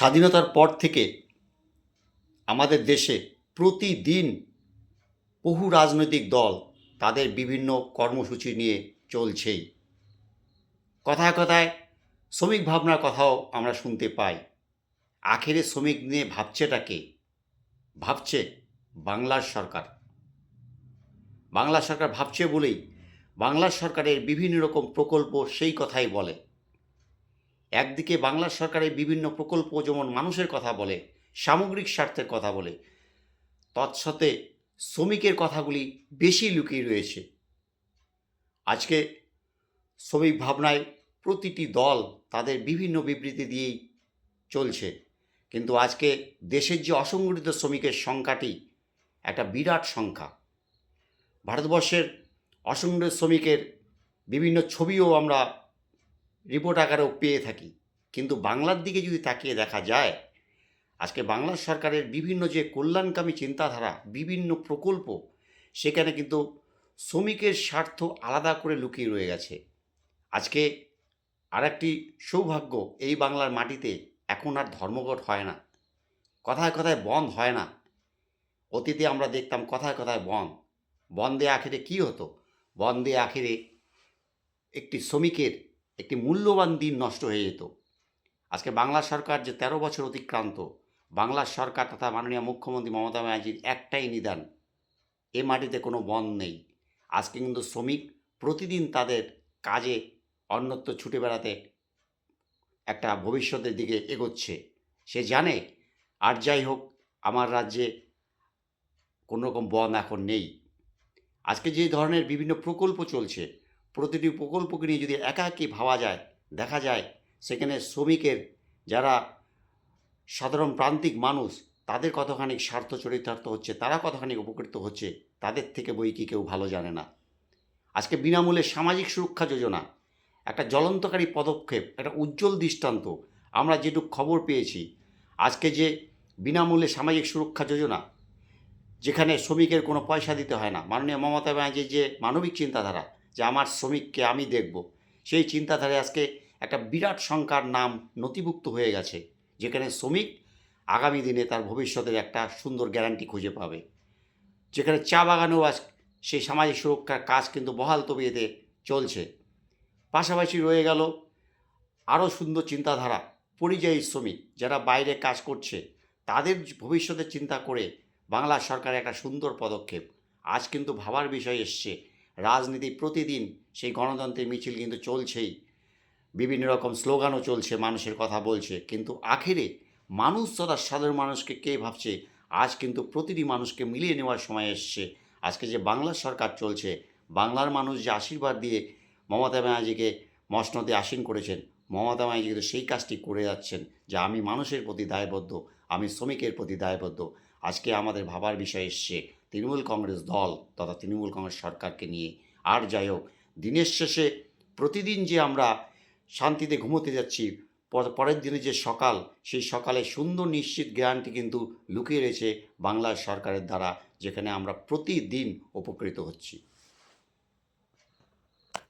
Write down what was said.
স্বাধীনতার পর থেকে আমাদের দেশে প্রতিদিন বহু রাজনৈতিক দল তাদের বিভিন্ন কর্মসূচি নিয়ে চলছেই। কথায় কথায় শ্রমিক ভাবনার কথাও আমরা শুনতে পাই। আখেরে শ্রমিক নিয়ে ভাবছেটাকে ভাবছে বাংলার সরকার। বাংলা সরকার ভাবছে বলেই বাংলা সরকারের বিভিন্ন রকম প্রকল্প সেই কথাই বলে। একদিকে বাংলা সরকারের বিভিন্ন প্রকল্প যেমন মানুষের কথা বলে, সামগ্রিক স্বার্থের কথা বলে তৎসতে শ্রমিকের কথাগুলি বেশি লুকিয়ে রয়েছে। আজকে শ্রমিক ভাবনায় প্রতিটি দল তাদের বিভিন্ন বিবৃতি দিয়েই চলছে। কিন্তু আজকে দেশের যে অসংগঠিত শ্রমিকের সংখ্যাটি একটা বিরাট সংখ্যা। ভারতবর্ষের অসংগঠিত শ্রমিকের বিভিন্ন ছবিও আমরা রিপোর্ট আকারেও পেয়ে থাকি। কিন্তু বাংলার দিকে যদি তাকিয়ে দেখা যায়, আজকে বাংলা সরকারের বিভিন্ন যে কল্যাণকামী চিন্তাধারা, বিভিন্ন প্রকল্প, সেখানে কিন্তু শ্রমিকের স্বার্থ আলাদা করে লুকিয়ে রয়ে গেছে। আজকে আরেকটি সৌভাগ্য এই বাংলার মাটিতে এখন আর ধর্মঘট হয় না। কথায় কথায় বন্ধ হয় না। অতীতে আমরা দেখতাম কথায় কথায় বন্ধ বন্ধে আখেরে কী হতো? বন্ধে আখেরে একটি শ্রমিকের একটি মূল্যবান দিন নষ্ট হয়ে যেত। আজকে বাংলা সরকার যে তেরো বছর অতিক্রান্ত, বাংলা সরকার তথা মাননীয় মুখ্যমন্ত্রী মমতা ব্যানার্জির একটাই নিদান, এ মাটিতে কোনো বন নেই। আজকে কিন্তু শ্রমিক প্রতিদিন তাদের কাজে অন্যত্র ছুটে বেড়াতে একটা ভবিষ্যতের দিকে এগোচ্ছে। সে জানে, আর যাই হোক, আমার রাজ্যে কোনো রকম বন্ধ এখন নেই। আজকে যে ধরনের বিভিন্ন প্রকল্প চলছে প্রতিটি প্রকল্পকে নিয়ে যদি একাকী ভাবা যায়, দেখা যায়, সেখানে শ্রমিকের যারা সাধারণ প্রান্তিক মানুষ, তাদের কতখানি স্বার্থ চরিতার্থ হচ্ছে, তারা কতখানি উপকৃত হচ্ছে, তাদের থেকে বই কি কেউ ভালো জানে না। আজকে বিনামূল্যে সামাজিক সুরক্ষা যোজনা, একটা জ্বলন্তকারী পদক্ষেপ, একটা উজ্জ্বল দৃষ্টান্ত, আমরা যেটুক খবর পেয়েছি, আজকে যে বিনামূল্যে সামাজিক সুরক্ষা যোজনা, যেখানে শ্রমিকের কোনো পয়সা দিতে হয় না, মাননীয় মমতা ব্যানার্জির যে মানবিক চিন্তাধারা যে আমার শ্রমিককে আমি দেখব। সেই চিন্তাধারায় আজকে একটা বিরাট সংখ্যার নাম নথিভুক্ত হয়ে গেছে, যেখানে শ্রমিক আগামী দিনে তার ভবিষ্যতের একটা সুন্দর গ্যারান্টি খুঁজে পাবে। যেখানে চা বাগানেও আজ সেই সামাজিক সুরক্ষার কাজ কিন্তু বহাল তবিয়েতে চলছে। পাশাপাশি রয়ে গেল আরও সুন্দর চিন্তাধারা, পরিযায়ী শ্রমিক যারা বাইরে কাজ করছে, তাদের ভবিষ্যতের চিন্তা করে বাংলা সরকারের একটা সুন্দর পদক্ষেপ। আজ কিন্তু ভাবার বিষয় এসছে রাজনীতি প্রতিদিন সেই গণতন্ত্রের মিছিল কিন্তু চলছেই। বিভিন্ন রকম স্লোগানও চলছে, মানুষের কথা বলছে। কিন্তু আখেরে মানুষ তথা সাধারণ মানুষকে কে ভাবছে? আজ কিন্তু প্রতিটি মানুষকে মিলিয়ে নেওয়ার সময় এসছে। আজকে যে বাংলার সরকার চলছে, বাংলার মানুষ যে আশীর্বাদ দিয়ে মমতা ব্যানার্জিকে মসনদে আসীন করেছেন, মমতা ব্যানার্জি কিন্তু সেই কাজটি করে যাচ্ছেন যে আমি মানুষের প্রতি দায়বদ্ধ, আমি শ্রমিকের প্রতি দায়বদ্ধ। আজকে আমাদের ভাবার বিষয় এসছে তৃণমূল কংগ্রেস দল তথা তৃণমূল কংগ্রেস সরকারকে নিয়ে। আর যাই হোক, দিনের শেষে প্রতিদিন যে আমরা শান্তিতে ঘুমোতে যাচ্ছি, পর- পরের দিনে যে সকাল, সেই সকালে সুন্দর নিশ্চিত জ্ঞানটি কিন্তু লুকিয়ে রয়েছে বাংলা সরকারের দ্বারা, যেখানে আমরা প্রতিদিন উপকৃত হচ্ছি।